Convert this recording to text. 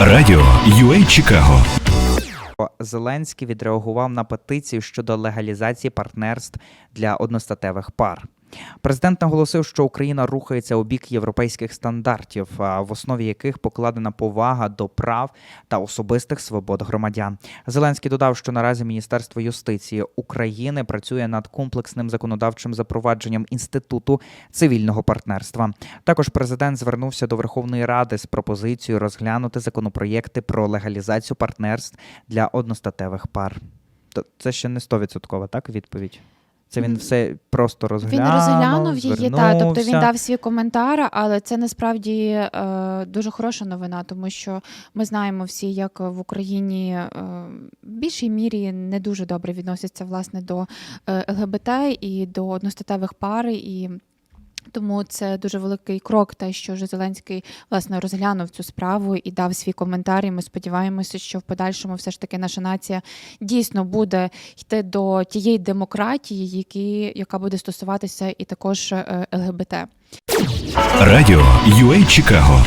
Радіо UA Чикаго Зеленський відреагував на петицію щодо легалізації партнерств для одностатевих пар. Президент наголосив, що Україна рухається у бік європейських стандартів, в основі яких покладена повага до прав та особистих свобод громадян. Зеленський додав, що наразі Міністерство юстиції України працює над комплексним законодавчим запровадженням інституту цивільного партнерства. Також президент звернувся до Верховної Ради з пропозицією розглянути законопроєкти про легалізацію партнерств для одностатевих пар. Це ще не 100% так відповідь. Це він все просто Він розглянув. її, її, та, тобто він дав свій коментар, але це насправді е, дуже хороша новина, тому що ми знаємо всі, як в Україні е, в більшій мірі не дуже добре відносяться власне до е, ЛГБТ і до одностатевих пар. І тому це дуже великий крок, те, що вже Зеленський власне розглянув цю справу і дав свій коментар. І ми сподіваємося, що в подальшому все ж таки наша нація дійсно буде йти до тієї демократії, які, яка буде стосуватися і також е, ЛГБТ. Радіо UA Чикаго